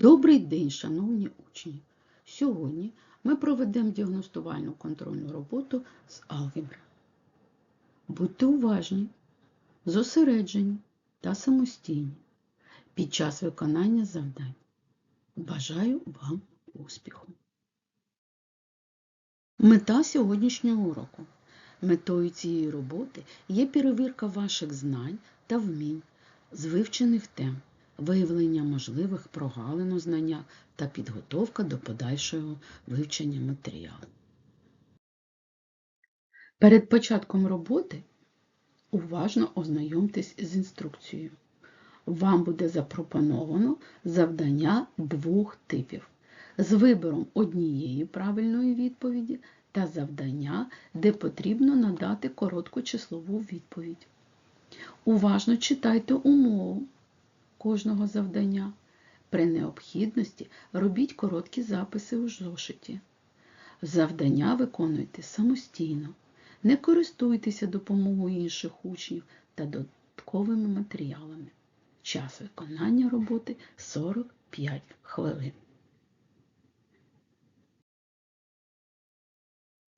Добрий день, шановні учні! Сьогодні ми проведемо діагностувальну контрольну роботу з алгебри. Будьте уважні, зосереджені та самостійні під час виконання завдань. Бажаю вам успіху! Мета сьогоднішнього уроку. Метою цієї роботи є перевірка ваших знань та вмінь з вивчених тем, виявлення можливих прогалин у знаннях та підготовка до подальшого вивчення матеріалу. Перед початком роботи уважно ознайомтесь з інструкцією. Вам буде запропоновано завдання двох типів з вибором однієї правильної відповіді та завдання, де потрібно надати коротку числову відповідь. Уважно читайте умову кожного завдання. При необхідності робіть короткі записи у зошиті. Завдання виконуйте самостійно. Не користуйтеся допомогою інших учнів та додатковими матеріалами. Час виконання роботи 45 хвилин.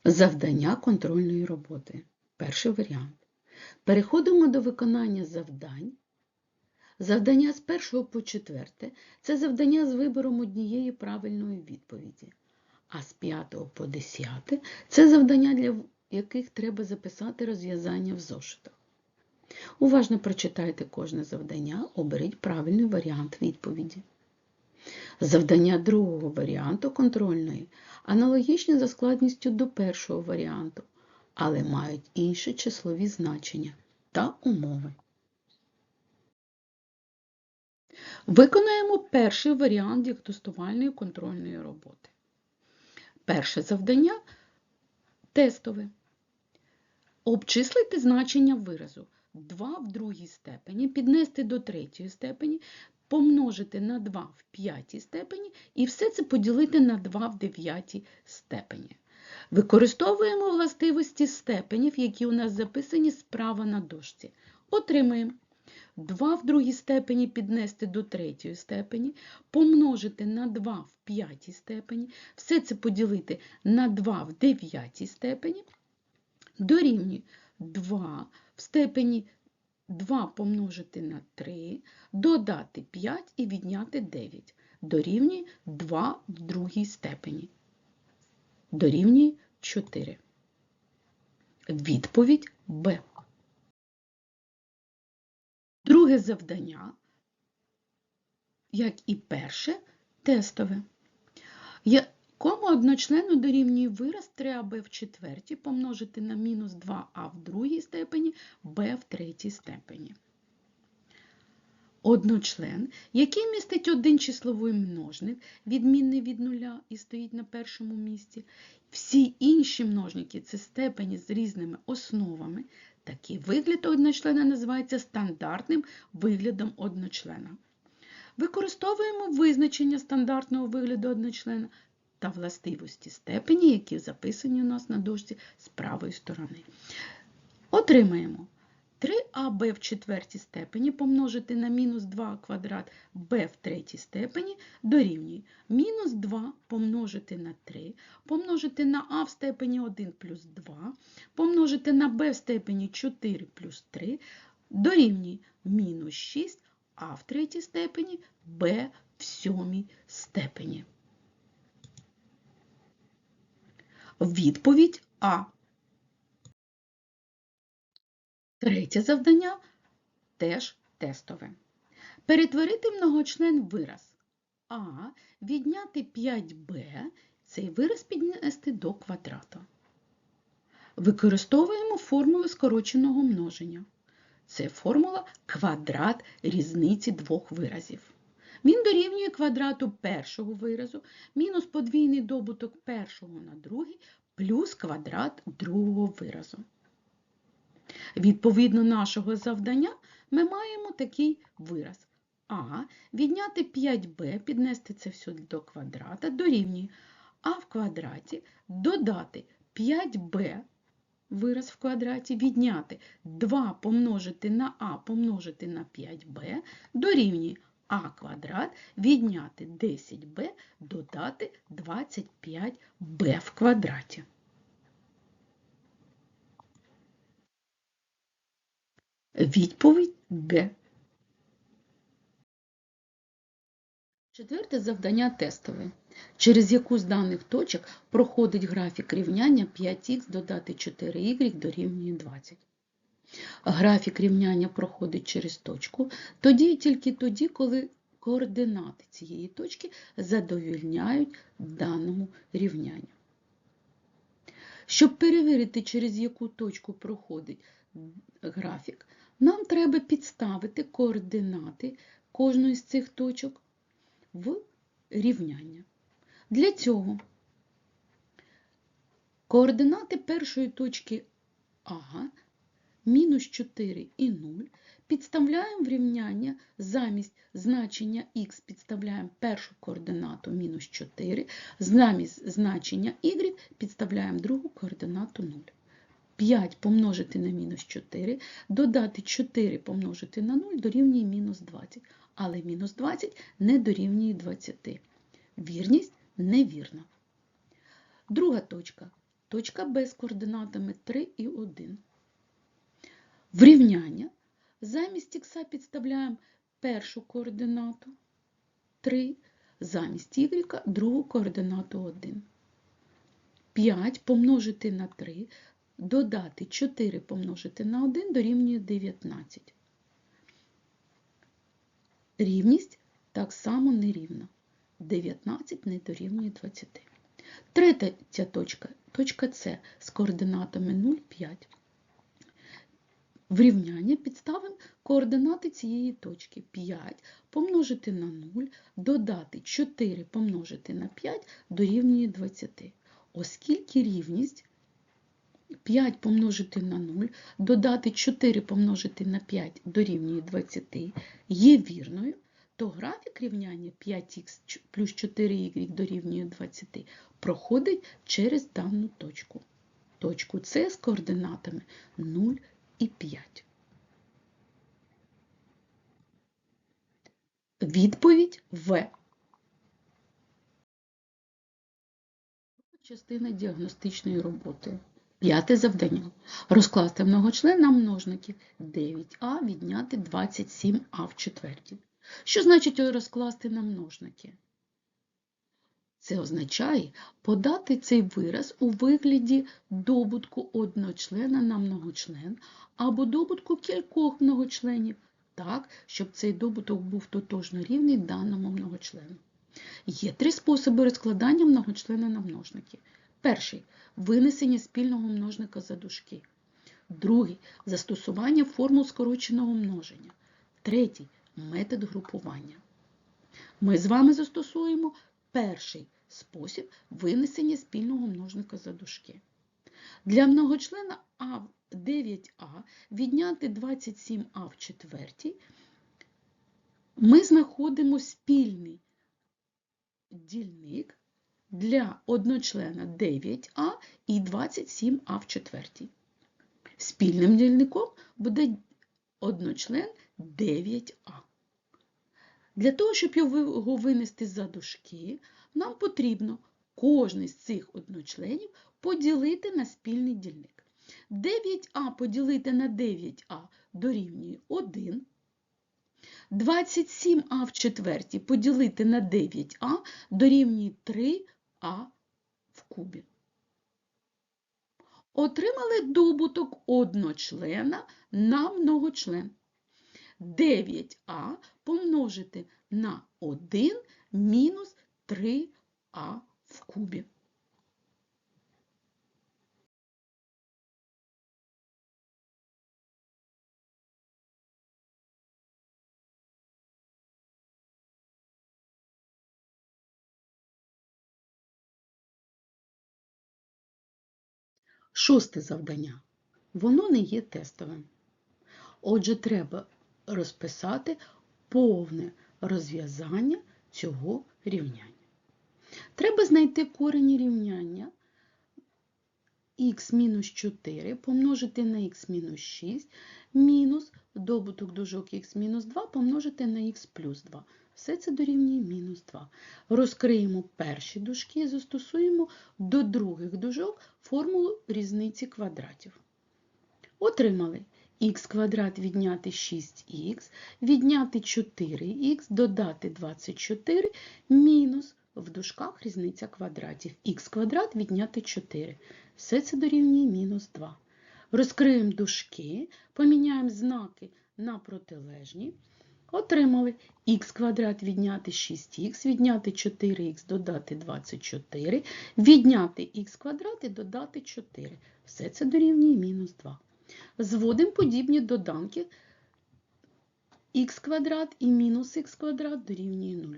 Завдання контрольної роботи. Перший варіант. Переходимо до виконання завдань. Завдання з 1 по 4 це завдання з вибором однієї правильної відповіді. А з 5 по 10 це завдання, для яких треба записати розв'язання в зошитах. Уважно прочитайте кожне завдання, оберіть правильний варіант відповіді. Завдання другого варіанту контрольної аналогічні за складністю до першого варіанту, але мають інші числові значення та умови. Виконаємо перший варіант діагностувальної контрольної роботи. Перше завдання тестове. Обчислити значення виразу 2 в другій степені, піднести до третьої степені, помножити на 2 в п'ятій степені і все це поділити на 2 в дев'ятій степені. Використовуємо властивості степенів, які у нас записані справа на дошці. Отримаємо 2 в другій степені піднести до третьої степені, помножити на 2 в п'ятій степені, все це поділити на 2 в дев'ятій степені, дорівнює 2 в степені 2 помножити на 3, додати 5 і відняти 9. Дорівнює 2 в другій степені. Дорівнює 4. Відповідь Б. Друге завдання, як і перше, тестове. Якому одночлену дорівнює вираз 3аб в четвертій помножити на мінус 2а в другій степені, b в третій степені. Одночлен, який містить один числовий множник, відмінний від нуля і стоїть на першому місці. Всі інші множники це степені з різними основами. Такий вигляд одночлена називається стандартним виглядом одночлена. Використовуємо визначення стандартного вигляду одночлена та властивості степені, які записані у нас на дошці з правої сторони. Отримаємо 3аб в четвертій степені помножити на мінус 2 квадрат b в третій степені дорівнює мінус 2 помножити на 3, помножити на а в степені 1 плюс 2, помножити на b в степені 4 плюс 3 дорівнює мінус 6 а в третій степені b в сьомій степені. Відповідь А. Третє завдання теж тестове. Перетворити многочлен вираз А, відняти 5b, цей вираз піднести до квадрата. Використовуємо формулу скороченого множення. Це формула квадрат різниці двох виразів. Він дорівнює квадрату першого виразу, мінус подвійний добуток першого на другий, плюс квадрат другого виразу. Відповідно нашого завдання ми маємо такий вираз. А відняти 5b, піднести це все до квадрата, дорівнює а в квадраті додати 5b вираз в квадраті, відняти 2 помножити на а помножити на 5b, дорівнює а квадрат відняти 10b, додати 25b в квадраті. Відповідь Г. Четверте завдання тестове. Через яку з даних точок проходить графік рівняння 5х додати 4y дорівнює 20. Графік рівняння проходить через точку, тоді і тільки тоді, коли координати цієї точки задовільняють даному рівнянню. Щоб перевірити, через яку точку проходить графік, нам треба підставити координати кожної з цих точок в рівняння. Для цього координати першої точки А мінус 4 і 0 підставляємо в рівняння замість значення х підставляємо першу координату мінус 4, замість значення y підставляємо другу координату 0. 5 помножити на мінус 4, додати 4 помножити на 0 дорівнює мінус 20. Але мінус 20 не дорівнює 20. Вірність невірна. Друга точка. Точка Б з координатами 3 і 1. В рівняння замість х підставляємо першу координату 3, замість y другу координату 1. 5 помножити на 3, додати 4 помножити на 1 дорівнює 19. Рівність так само нерівна. 19 не дорівнює 20. Третя точка, точка С з координатами 0, 5. В рівняння координати цієї точки 5 помножити на 0, додати 4 помножити на 5 дорівнює 20. Оскільки рівність 5 помножити на 0, додати 4 помножити на 5 дорівнює 20 є вірною, то графік рівняння 5х плюс 4y дорівнює 20 проходить через дану точку. Точку С з координатами 0 і 5. Відповідь В. Частина діагностичної роботи. П'яте завдання. Розкласти многочлена множників 9а відняти 27а в четвертій. Що значить розкласти на множники? Це означає подати цей вираз у вигляді добутку одночлена на многочлен або добутку кількох многочленів, так, щоб цей добуток був тотожно рівний даному многочлену. Є три способи розкладання многочлена на множники. Перший винесення спільного множника за дужки. Другий застосування формул скороченого множення. Третій метод групування. Ми з вами застосуємо перший спосіб винесення спільного множника за дужки. Для многочлена А 9а відняти 27а в четвертій ми знаходимо спільний дільник для одночлена 9а і 27а в четвертій. Спільним дільником буде одночлен 9а. Для того, щоб його винести за дужки, нам потрібно кожний з цих одночленів поділити на спільний дільник. 9а поділити на 9а дорівнює 1. 27а в четвертій поділити на 9а дорівнює 3а в кубі. Отримали добуток одночлена на многочлен. 9а помножити на 1 мінус 3а в кубі. Шосте завдання. Воно не є тестовим. Отже, треба розписати повне розв'язання цього рівняння. Треба знайти корені рівняння х-4 помножити на х-6 мінус добуток дужок х-2 помножити на х плюс 2. Все це дорівнює мінус 2. Розкриємо перші дужки і застосуємо до других дужок формулу різниці квадратів. Отримали х квадрат відняти 6х, відняти 4х, додати 24, мінус в дужках різниця квадратів. х квадрат відняти 4. Все це дорівнює мінус 2. Розкриємо дужки, поміняємо знаки на протилежні. Отримали х квадрат відняти 6х, відняти 4х, додати 24, відняти х квадрат і додати 4. Все це дорівнює мінус 2. Зводимо подібні доданки х квадрат і мінус х квадрат дорівнює 0.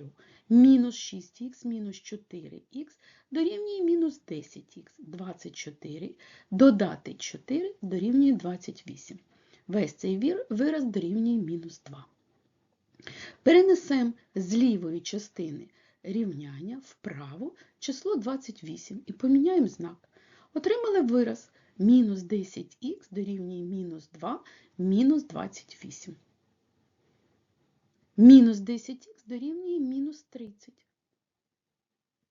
Мінус 6х мінус 4х дорівнює мінус 10х. 24 додати 4 дорівнює 28. Весь цей вираз дорівнює мінус 2. Перенесемо з лівої частини рівняння вправо число 28 і поміняємо знак. Отримали вираз мінус 10х дорівнює мінус 2 мінус 28. Мінус 10х дорівнює мінус 30.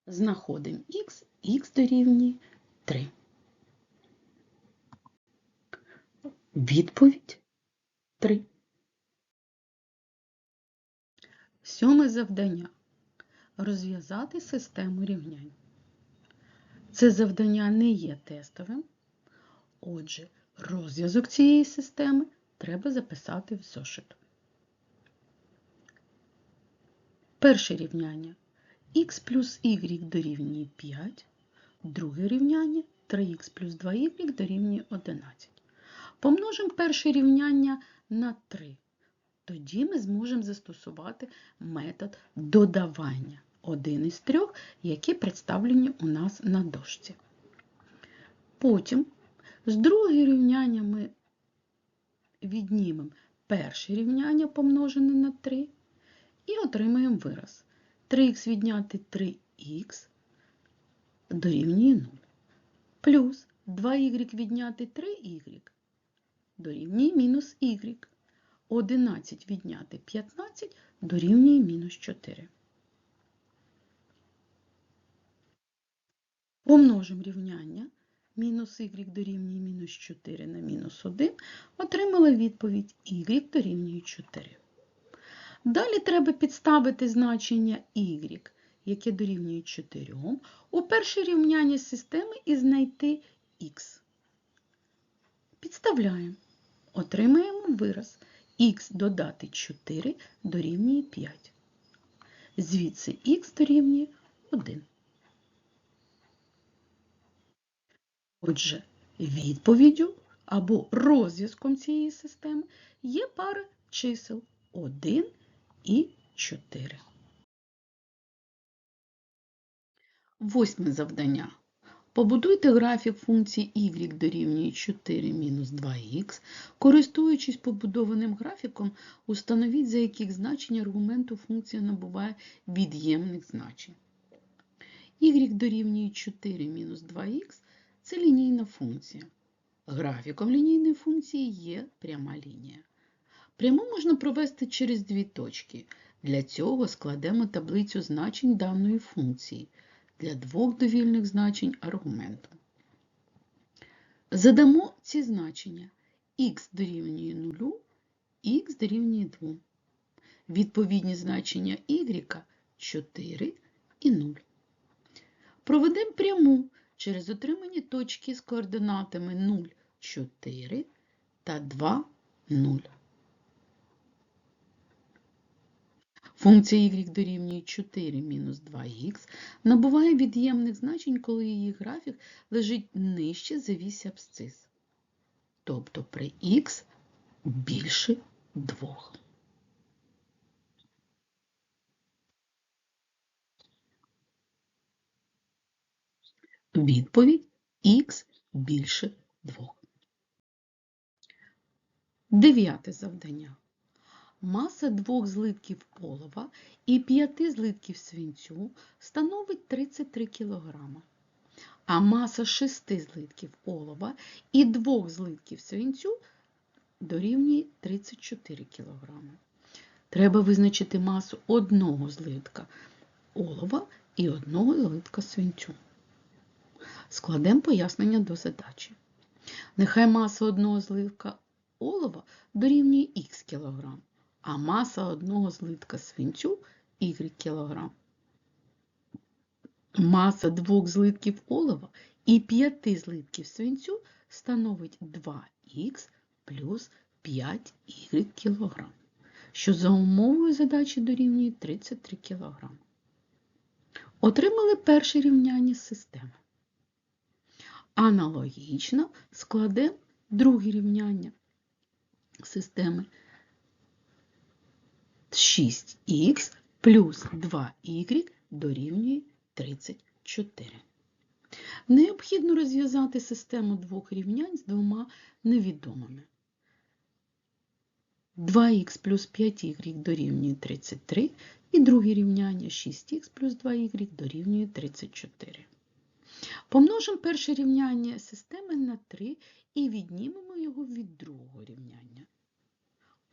Знаходимо х, х дорівнює 3. Відповідь 3. Сьоме завдання. Розв'язати систему рівнянь. Це завдання не є тестовим. Отже, розв'язок цієї системи треба записати в зошит. Перше рівняння х плюс y дорівнює 5. Друге рівняння 3х плюс 2y дорівнює 11. Помножимо перше рівняння на 3. Тоді ми зможемо застосувати метод додавання один із трьох, які представлені у нас на дошці. Потім з другого рівняння ми віднімемо перше рівняння помножене на 3 і отримаємо вираз. 3х відняти 3х дорівнює 0. Плюс 2y відняти 3y дорівнює мінус y. 11 відняти 15 дорівнює мінус 4. Помножимо рівняння мінус y дорівнює мінус 4 на мінус 1, отримали відповідь y дорівнює 4. Далі треба підставити значення y, яке дорівнює 4, у перше рівняння системи і знайти х. Підставляємо. Отримаємо вираз х додати 4 дорівнює 5. Звідси х дорівнює 1. Отже, відповіддю або розв'язком цієї системи є пара чисел 1 і 4. Восьме завдання. Побудуйте графік функції y дорівнює 4 мінус 2х. Користуючись побудованим графіком, установіть, за яких значень аргументу функція набуває від'ємних значень. y дорівнює 4 мінус 2х – це лінійна функція. Графіком лінійної функції є пряма лінія. Пряму можна провести через дві точки. Для цього складемо таблицю значень даної функції для двох довільних значень аргументу. Задамо ці значення х дорівнює 0, х дорівнює 2. Відповідні значення y 4 і 0. Проведемо пряму через отримані точки з координатами 0, 4 та 2, 0. Функція y дорівнює 4 мінус 2х набуває від'ємних значень, коли її графік лежить нижче за вісь абсцис, тобто при х більше 2. Відповідь х більше 2. Дев'яте завдання. Маса двох злитків олова і п'яти злитків свинцю становить 33 кг, а маса шести злитків олова і двох злитків свинцю дорівнює 34 кг. Треба визначити масу одного злитка олова і одного злитка свинцю. Складемо пояснення до задачі. Нехай маса одного злитка олова дорівнює х кг, а маса одного злитка свинцю y кг. Маса двох злитків олова і п'яти злитків свинцю становить 2х плюс 5y кг, що за умовою задачі дорівнює 33 кг. Отримали перше рівняння системи. Аналогічно складемо друге рівняння системи 6х плюс 2y дорівнює 34. Необхідно розв'язати систему двох рівнянь з двома невідомими. 2х плюс 5y дорівнює 33 і друге рівняння 6х плюс 2y дорівнює 34. Помножимо перше рівняння системи на 3 і віднімемо його від другого рівняння.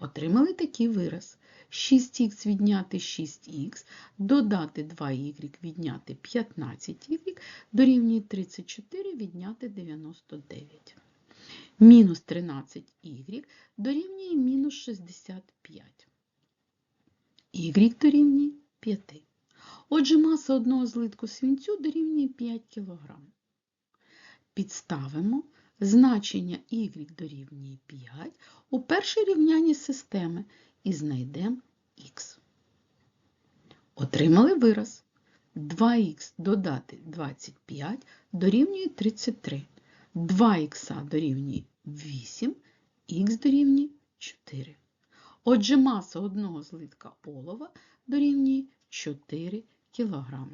Отримали такий вираз. 6х відняти 6х, додати 2y відняти 15y, дорівнює 34 відняти 99. Мінус 13y дорівнює мінус 65. Y дорівнює 5. Отже, маса одного злитку свинцю дорівнює 5 кг. Підставимо значення y дорівнює 5 у перше рівняння системи і знайдемо х. Отримали вираз. 2х додати 25 дорівнює 33. 2х дорівнює 8, х дорівнює 4. Отже, маса одного злитка олова дорівнює 4 кг.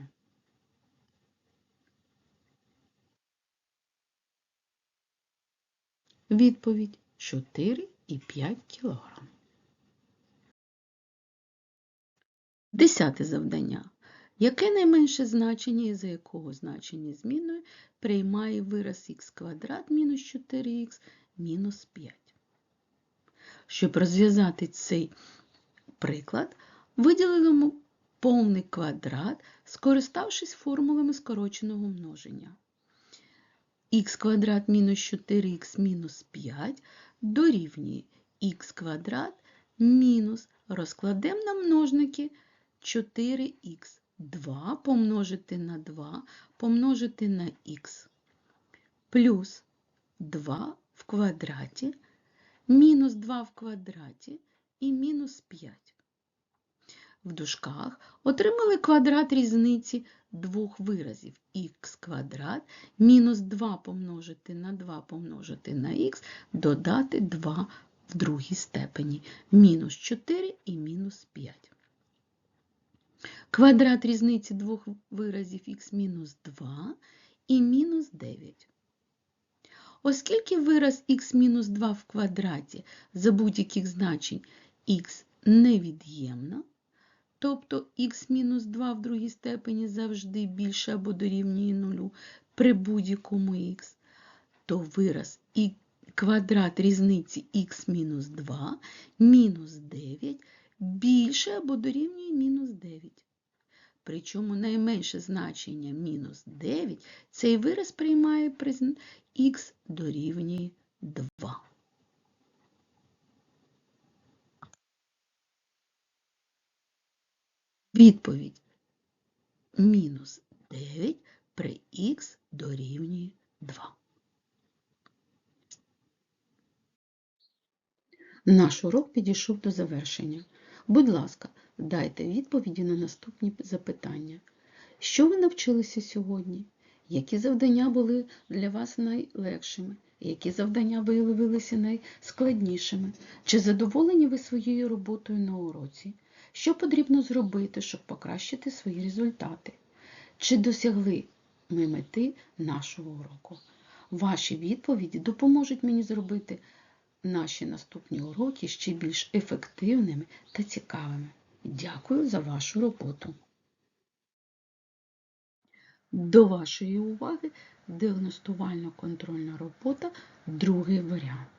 Відповідь 4,5 кг. Десяте завдання. Яке найменше значення і за якого значення зміною приймає вираз х квадрат мінус 4х мінус 5? Щоб розв'язати цей приклад, виділимо повний квадрат, скориставшись формулами скороченого множення. Х квадрат мінус 4х мінус 5 дорівнює х квадрат мінус розкладемо на множники 4х. 2 помножити на 2 помножити на х плюс 2 в квадраті, мінус 2 в квадраті і мінус 5. В дужках отримали квадрат різниці двох виразів х квадрат мінус 2 помножити на 2 помножити на х, додати 2 в другій степені, мінус 4 і мінус 5. Квадрат різниці двох виразів х мінус 2 і мінус 9. Оскільки вираз х мінус 2 в квадраті за будь-яких значень х невід'ємно, тобто х мінус 2 в другій степені завжди більше або дорівнює нулю при будь-якому х, то вираз і квадрат різниці х мінус 2 мінус 9 більше або дорівнює мінус 9. Причому найменше значення мінус 9 цей вираз приймає при х дорівнює 2. Відповідь мінус 9 при х дорівнює 2. Наш урок підійшов до завершення. Будь ласка, дайте відповіді на наступні запитання. Що ви навчилися сьогодні? Які завдання були для вас найлегшими? Які завдання виявилися найскладнішими? Чи задоволені ви своєю роботою на уроці? Що потрібно зробити, щоб покращити свої результати? Чи досягли ми мети нашого уроку? Ваші відповіді допоможуть мені зробити наші наступні уроки ще більш ефективними та цікавими. Дякую за вашу роботу. До вашої уваги діагностувально-контрольна робота, другий варіант.